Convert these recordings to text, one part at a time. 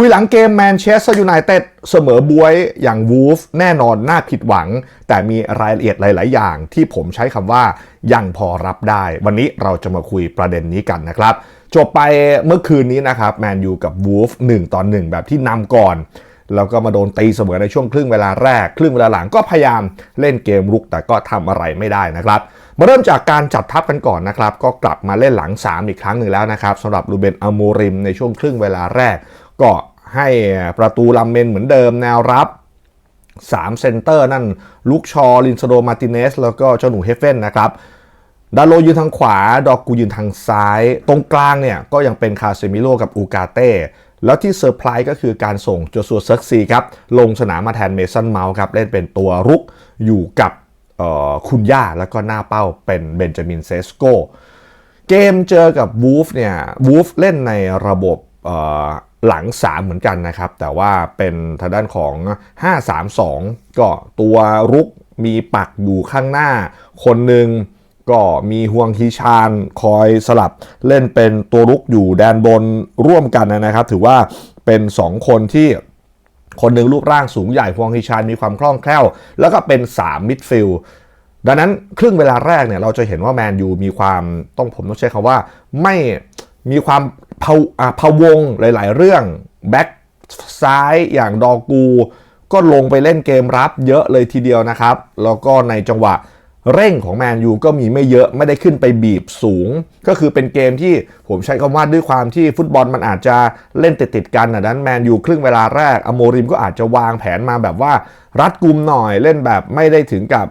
คุยหลังเกมแมนเชสเตอร์ยูไนเต็ดเสมอบวยอย่างวูฟแน่นอนน่าผิดหวัง แต่มีรายละเอียดหลาย ๆ อย่าง ที่ผมใช้คำว่ายังพอรับได้ วันนี้เราจะมาคุยประเด็นนี้กันนะครับ จบไปเมื่อคืนนี้นะครับแมนยูกับวูฟ1ต่อ1แบบที่นำก่อนแล้วก็มาโดนตีเสมอในช่วงครึ่งเวลาแรก ครึ่งเวลาหลังก็พยายามเล่นเกมรุกแต่ก็ทำอะไรไม่ได้นะครับ มาเริ่มจากการจัดทัพกันก่อนนะครับ ก็กลับมาเล่นหลัง 3 อีกครั้งหนึ่งแล้วนะครับสำหรับลูเบนอโมริมในช่วงครึ่งเวลาแรก ก็ให้ประตูลัมเมนเหมือนเดิมแนวรับ3เซนเตอร์นั่นลุกชอลินสโดมาติเนสแล้วก็เจ้าหนูเฮเฟนนะครับดาโลยืนทางขวา ดอกกูยืนทางซ้าย ตรงกลางเนี่ยก็ยังเป็นคาเซมิโลกับอูกาเต้ แล้วที่เซอร์ไพรส์ก็คือการส่งโจซัวเซิร์กซีครับ ลงสนามมาแทนเมสันเมาส์ครับ เล่นเป็นตัวรุกอยู่กับคุณย่า แล้วก็หน้าเป้าเป็นเบนจามินเซสโก เกมเจอกับวูฟเนี่ยวูฟเล่นในระบบ หลัง 3 เหมือนกันนะครับ แต่ว่าเป็นทางด้านของ 5-3-2 ก็ตัวรุกมีปักอยู่ข้างหน้า คนหนึ่งก็มีฮวงฮิชานคอยสลับเล่นเป็นตัวรุกอยู่แดนบนร่วมกันนะครับ ถือว่าเป็น 2 คนที่คนหนึ่งรูปร่างสูงใหญ่ฮวงฮิชานมีความคล่องแคล่ว แล้วก็เป็น 3 มิดฟิลด์ดังนั้นครึ่งเวลาแรกเนี่ยเราจะเห็นว่าแมนยูมีความต้องผมต้องใช้คำว่าไม่ มีความพะพะวงหลาย ๆ เรื่องแบ็กซ้ายอย่างดอกู ก็ลงไปเล่นเกมรับเยอะเลยทีเดียวนะครับ แล้วก็ในจังหวะเร่งของแมนยูก็มีไม่เยอะไม่ได้ขึ้นไปบีบสูง ก็คือเป็นเกมที่ผมใช้คำว่าด้วยความที่ฟุตบอลมันอาจจะเล่นติดๆกันนะนั้นแมนยูครึ่งเวลาแรกอโมริมก็อาจจะวางแผนมาแบบว่า รัดกุมหน่อยเล่นแบบไม่ได้ถึงกับ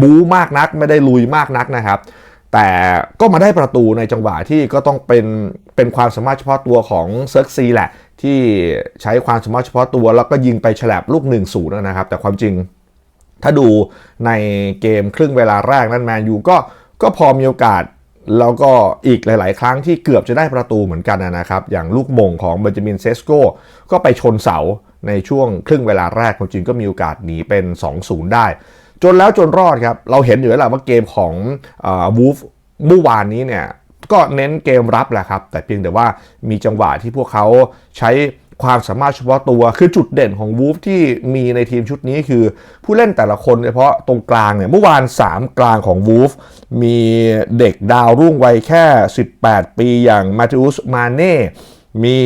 บู๊มากนัก ไม่ได้ลุยมากนักนะครับ แต่ก็มาได้ประตูในจังหวะที่ก็ต้องเป็นเป็นความสามารถเฉพาะตัวของเซิร์กซีแหละ ที่ใช้ความสามารถเฉพาะตัวแล้วก็ยิงไปฉลับลูก1นูนะครับ แต่ความจริงถ้าดูในเกมครึ่งเวลาแรกนั่นแมนยูก็ก็พอมีโอกาสแล้วก็อีกหลาย ๆ ครั้งที่เกือบจะได้ประตูเหมือนกันนะครับ อย่างลูกมงของเบนจามินเซสโกก็ไปชนเสาในช่วงครึ่งเวลาแรกความจริงก็มีโอกาสหนีเป็น 2-0 ได้ จนแล้วจนรอดครับ เราเห็นอยู่แล้วว่าเกมของวูฟเมื่อวานนี้เนี่ยก็เน้นเกมรับแหละครับ แต่เพียงแต่ว่ามีจังหวะที่พวกเขาใช้ความสามารถเฉพาะตัว คือจุดเด่นของวูฟที่มีในทีมชุดนี้คือ ผู้เล่นแต่ละคนเฉพาะตรงกลางเนี่ยเมื่อวาน 3 กลางของวูฟมีเด็กดาวรุ่งวัยแค่ 18 ปีอย่างมาติอุสมาเน่มี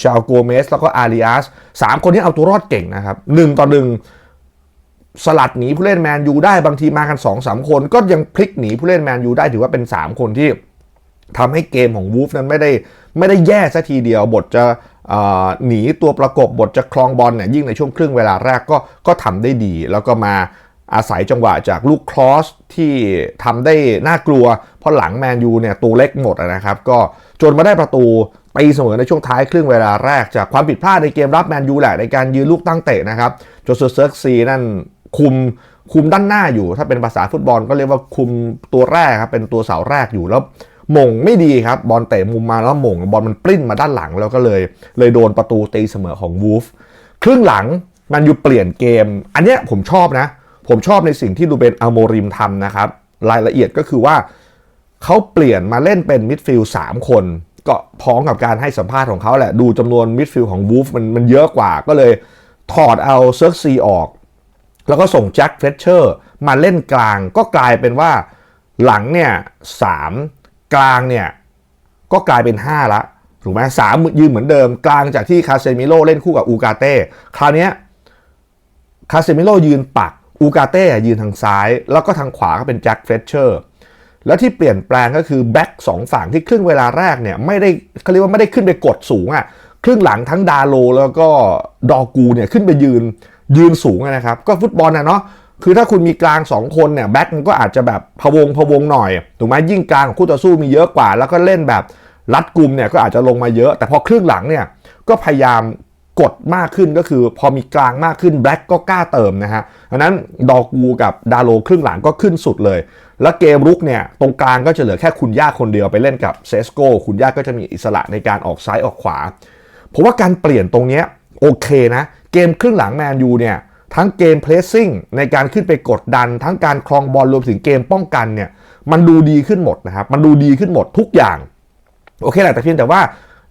ชาลโกเมสแล้วก็อาริอัสสามคนที่เอาตัวรอดเก่งนะครับหนึ่งต่อหนึ่ง สลัดหนีผู้เล่นแมนยูได้บางทีมากัน2อสคน ก็ยังพลิกหนีผู้เล่นแมนยูได้ถือว่าเป็น 3 คนที่ทำให้เกมของวูฟนั้นไม่ได้ไม่ได้แย่ซะทีเดียวบทจะหนีตัวประกบบทจะคลองบอลเนี่ยยิ่งในช่วงครึ่งเวลาแรกก็ก็ทำได้ดี แล้วก็มาอาศัยจังหวะจากลูกครอสที่ทำได้น่ากลัว เพราะหลังแมนยูเนี่ยตัวเล็กหมดนะครับก็จนมาได้ประตูตีเสมอในช่วงท้ายครึ่งเวลาแรกจากความผิดพลาดในเกมรับแมนยูแหละในการยืนลูกตั้งเตะนะครับโจเซอร์เซิร์กซีนั่น คุมคุมด้านหน้าอยู่ ถ้าเป็นภาษาฟุตบอลก็เรียกว่าคุมตัวแรกครับเป็นตัวเสาแรกอยู่แล้วมงไม่ดีครับ บอลเตะมุมมาแล้วมงบอลมันปริ้นมาด้านหลังแล้วก็เลย เลยโดนประตูตีเสมอของวูฟครึ่งหลังมันอยู่เปลี่ยนเกม อันเนี้ยผมชอบนะ ผมชอบในสิ่งที่ดูเบนอโมริมทำนะครับ รายละเอียดก็คือว่าเขาเปลี่ยนมาเล่นเป็นมิดฟิลด์สามคน ก็พ้องกับการให้สัมภาษณ์ของเขาแหละ ดูจำนวนมิดฟิลด์ของวูฟมันมันเยอะกว่าก็เลยถอดเอาเซิร์กซีออก แล้วก็ส่งแจ็คเฟรชเชอร์มาเล่นกลางก็กลายเป็นว่าหลังเนี่ยสามกลางเนี่ยก็กลายเป็น 5 ละถูกไหมสามยืนเหมือนเดิม กลางจากที่คาเซมิโลเล่นคู่กับอูกาเต้คราวนี้คาเซมิโลยืนปักอูกาเต้ยืนทางซ้าย แล้วก็ทางขวาก็เป็นแจ็คเฟรชเชอร์แล้วที่เปลี่ยนแปลงก็คือแบ็กสองฝั่งที่ครึ่งเวลาแรกเนี่ยไม่ได้เขาเรียกว่าไม่ได้ขึ้นไปกดสูงอะ่ะครึ่งหลังทั้งดาโลแล้วก็ดอกูเนี่ยขึ้นไปยืน ยืนสูงนะครับ ก็ฟุตบอลนะเนาะคือถ้าคุณมีกลาง 2 คนเนี่ยแบ็คมันก็อาจจะแบบพวงพวงหน่อยถูกไหมยิ่งกลางของคู่ต่อสู้มีเยอะกว่า แล้วก็เล่นแบบรัดกลุ่มเนี่ยก็อาจจะลงมาเยอะ แต่พอครึ่งหลังเนี่ยก็พยายามกดมากขึ้นก็คือพอมีกลางมากขึ้นแบ็คก็กล้าเติมนะฮะดังนั้นดอกูกับดาโลครึ่งหลังก็ขึ้นสุดเลย แล้วเกมรุกเนี่ยตรงกลางก็จะเหลือแค่คุณย่าคนเดียวไปเล่นกับเซสโกคุณย่าก็จะมีอิสระในการออกซ้ายออกขวาผมว่าการเปลี่ยนตรงนี้โอเคนะ เกมครึ่งหลังแมนยูเนี่ยทั้งเกมเพลสซิ่งในการขึ้นไปกดดัน ทั้งการคลองบอลรวมถึงเกมป้องกันเนี่ยมันดูดีขึ้นหมดนะครับมันดูดีขึ้นหมดทุกอย่างโอเคแหละแต่เพียงแต่ว่า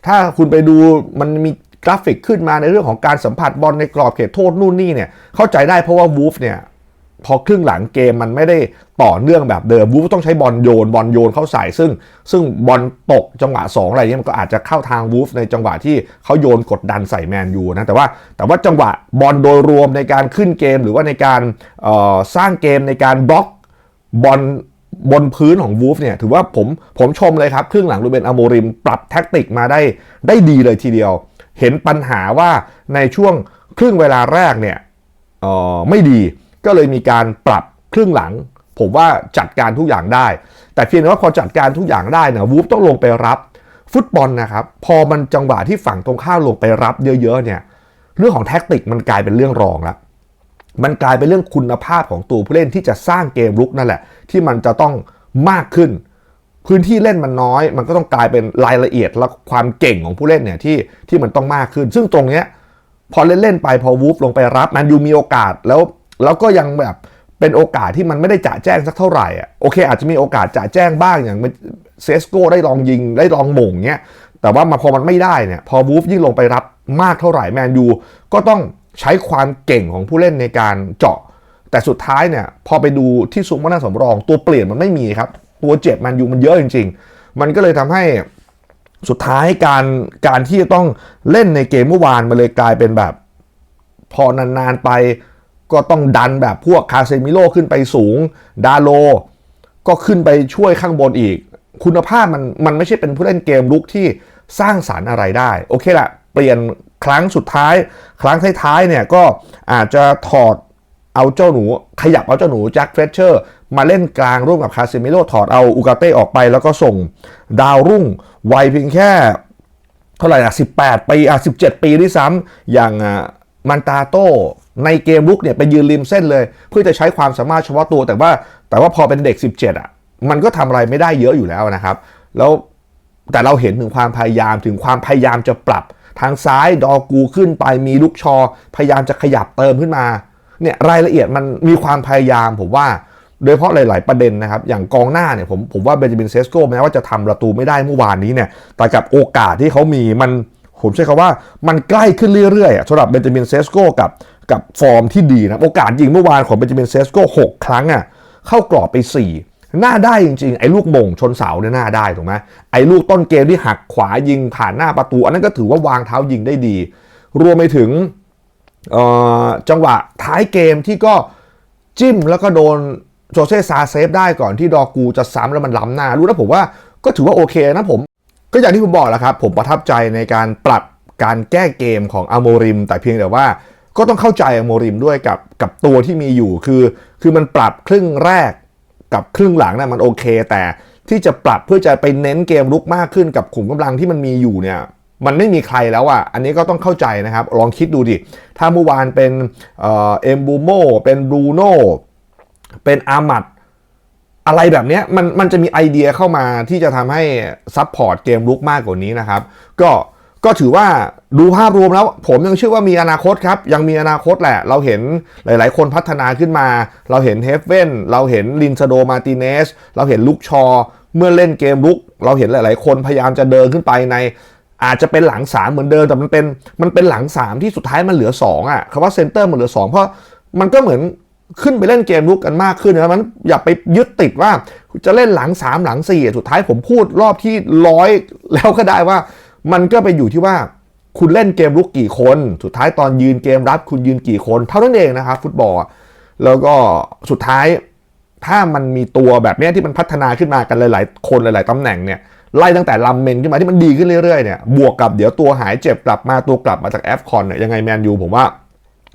ถ้าคุณไปดูมันมีกราฟิกขึ้นมาในเรื่องของการสัมผัสบอลในกรอบเขตโทษนู่นนี่เนี่ยเข้าใจได้เพราะว่าวูฟเนี่ย พอครึ่งหลังเกมมันไม่ได้ต่อเนื่องแบบเดิมวูฟต้องใช้บอลโยนบอลโยนเข้าใส่ซึ่ง ซึ่งบอลตกจังหวะ 2 อะไรเงี้ยมันก็อาจจะเข้าทางวูฟในจังหวะที่เขาโยนกดดันใส่แมนยูนะ แต่ว่าแต่ว่าจังหวะบอลโดยรวมในการขึ้นเกมหรือว่าในการสร้างเกมในการบล็อกบอลบนพื้นของวูฟเนี่ยถือว่าผมผมชมเลยครับ ครึ่งหลังรูเบนอโมริมปรับแท็กติกมาได้ได้ดีเลยทีเดียว เห็นปัญหาว่าในช่วงครึ่งเวลาแรกเนี่ยไม่ดี ก็เลยมีการปรับครึ่งหลัง ผมว่าจัดการทุกอย่างได้ แต่เพียงแต่ว่าพอจัดการทุกอย่างได้นะวูฟต้องลงไปรับ ฟุตบอลนะครับ พอมันจังหวะที่ฝั่งตรงข้ามลงไปรับเยอะๆเนี่ย เรื่องของแท็กติกมันกลายเป็นเรื่องรองแล้วมันกลายเป็นเรื่องคุณภาพของตัวผู้เล่นที่จะสร้างเกมรุกนั่นแหละ ที่มันจะต้องมากขึ้น พื้นที่เล่นมันน้อย มันก็ต้องกลายเป็นรายละเอียดและความเก่งของผู้เล่นเนี่ยที่ที่มันต้องมากขึ้น ซึ่งตรงเนี้ยพอเล่นเล่นๆไปพอวูฟลงไปรับมันยูมีโอกาสแล้ว แล้วก็ยังแบบเป็นโอกาสที่มันไม่ได้จะแจ้งสักเท่าไหร่อะโอเค อาจจะมีโอกาสจะแจ้งบ้างอย่างเซสโก้ได้ลองยิงได้ลองหม่งเนี้ยแต่ว่ามาพอมันไม่ได้เนี่ยพอวูฟยิ่งลงไปรับมากเท่าไหร่แมนยูก็ต้องใช้ความเก่งของผู้เล่นในการเจาะ แต่สุดท้ายเนี่ยพอไปดูที่ซุ้มว่าหน้าสำรอง ตัวเปลี่ยนมันไม่มีครับ ตัวเจ็บแมนยูมันเยอะจริง ๆ มันก็เลยทำให้สุดท้ายการการที่จะต้องเล่นในเกมเมื่อวานมันเลยกลายเป็นแบบ พอนานๆไป ก็ต้องดันแบบพวกคาเซมิโลขึ้นไปสูง ดาโล ก็ขึ้นไปช่วยข้างบนอีก คุณภาพมันมันไม่ใช่เป็นผู้เล่นเกมลุกที่สร้างสารรค์อะไรได้ โอเคละเปลี่ยนครั้งสุดท้าย ครั้งท้ายๆเนี่ยก็อาจจะถอดเอาเจ้าหนู ขยับเอาเจ้าหนูแจ็คเฟรเชอร์มาเล่นกลางร่วมกับคาเซมิโลถอดเอาอูกาเต้ออกไปแล้วก็ส่งดาวรุ่งวัยเพียงแค่ เท่าไหร่อะ18 ปีอะ17 ปีด้วยซ้ำอย่างอะมันตาโต้ ในเกมลุกเนี่ยไปยืนริมเส้นเลย เพื่อจะใช้ความสามารถเฉพาะตัว แต่ว่าแต่ว่าพอเป็นเด็ก 17 อะ มันก็ทำอะไรไม่ได้เยอะอยู่แล้วนะครับ แล้วแต่เราเห็นถึงความพยายามถึงความพยายามจะปรับทางซ้ายดอกูขึ้นไปมีลูกชอ พยายามจะขยับเติมขึ้นมาเนี่ยรายละเอียดมันมีความพยายามผมว่าโดยเฉพาะหลาย ๆ ประเด็นนะครับ อย่างกองหน้าเนี่ยผมผมว่าเบนจามินเซสโก้แม้ว่าจะทำประตูไม่ได้เมื่อวานนี้เนี่ยแต่กับโอกาสที่เขามีมันผมใช้คำว่ามันใกล้ขึ้นเรื่อยๆสำหรับเบนจามินเซสโก้กับ กับฟอร์มที่ดีนะโอกาสยิงเมื่อวานของเบนจามินเซสโก้6ครั้งอะเข้ากรอบไป 4 หน้าได้จริง ๆ ไอ้ลูกมงชนเสาเนี่ยหน้าได้ถูกไหมไอ้ลูกต้นเกมที่หักขวายิงผ่านหน้าประตู อันนั้นก็ถือว่าวางเท้ายิงได้ดี รวมไปถึงจังหวะท้ายเกมที่ก็จิ้มแล้วก็โดนโจเซ่ซาเซฟได้ก่อนที่ดอกูจะซ้ำแล้วมันล้ำหน้า รู้แล้วผมว่าก็ถือว่าโอเคนะผม ก็อย่างที่ผมบอกแหล้วครับ ผมประทับใจในการปรับการแก้เกมของอโมริม แต่เพียงแต่ว่า ก็ต้องเข้าใจโมริมด้วยกับกับตัวที่มีอยู่คือ คือมันปรับครึ่งแรกกับครึ่งหลังนะ่ะมันโอเค แต่ที่จะปรับเพื่อจะไปเน้นเกมลุกมากขึ้นกับขุมกำลังที่มันมีอยู่เนี่ยมันไม่มีใครแล้วอะ อันนี้ก็ต้องเข้าใจนะครับ ลองคิดดูดิ ถ้าเมื่อวานเป็นเอ็มบูโมเป็นบรูโน่เป็นอามัดอะไรแบบนี้มันมันจะมีไอเดียเข้ามาที่จะทำให้ซัพพอร์ตเกมลุกมากกว่านี้นะครับ ก็ ก็ถือว่าดูภาพรวมแล้ว ผมยังเชื่อว่ามีอนาคตครับ ยังมีอนาคตแหละ เราเห็นหลาย ๆ คนพัฒนาขึ้นมา เราเห็นเฮฟเว่นเราเห็นลินซาโดมาติเนสเราเห็นลุกชอ เมื่อเล่นเกมลุก เราเห็นหลาย ๆ คนพยายามจะเดินขึ้นไปในอาจจะเป็นหลังสามเหมือนเดิมแต่มันเป็นมันเป็นหลังสามที่สุดท้ายมันเหลือสองอะคำว่าเซนเตอร์มันเหลือสองเพราะมันก็เหมือนขึ้นไปเล่นเกมลุกกันมากขึ้นนะมันอย่าไปยึดติดว่าจะเล่นหลังสามหลังสี่สุดท้ายผมพูดรอบที่ร้อยแล้วก็ได้ว่า มันก็ไปอยู่ที่ว่าคุณเล่นเกมลุกกี่คน สุดท้ายตอนยืนเกมรับ คุณยืนกี่คน เท่านั้นเองนะครับฟุตบอล แล้วก็สุดท้ายถ้ามันมีตัวแบบนี้ที่มันพัฒนาขึ้นมากันหลายๆ คนหลาย ๆตำแหน่งเนี่ยไล่ตั้งแต่ลัมเมนขึ้นมาที่มันดีขึ้นเรื่อยๆเนี่ยบวกกับเดี๋ยวตัวหายเจ็บกลับมาตัวกลับมาจากแอฟคอนเนี่ยยังไงแมนยูผมว่า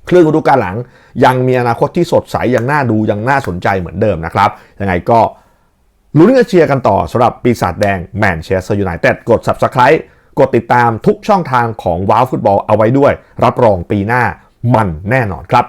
ครึ่งฤดูกาลหลัง ยังมีอนาคตที่สดใสยังน่าดูยังน่าสนใจเหมือนเดิมนะครับยังไงก็ลุ้นกันเชียร์กันต่อสำหรับปีศาจแดงแมนเชสเตอร์ยูไนเต็ดกด Subscribe กดติดตามทุกช่องทางของว้าวฟุตบอลเอาไว้ด้วย รับรองปีหน้ามันแน่นอนครับ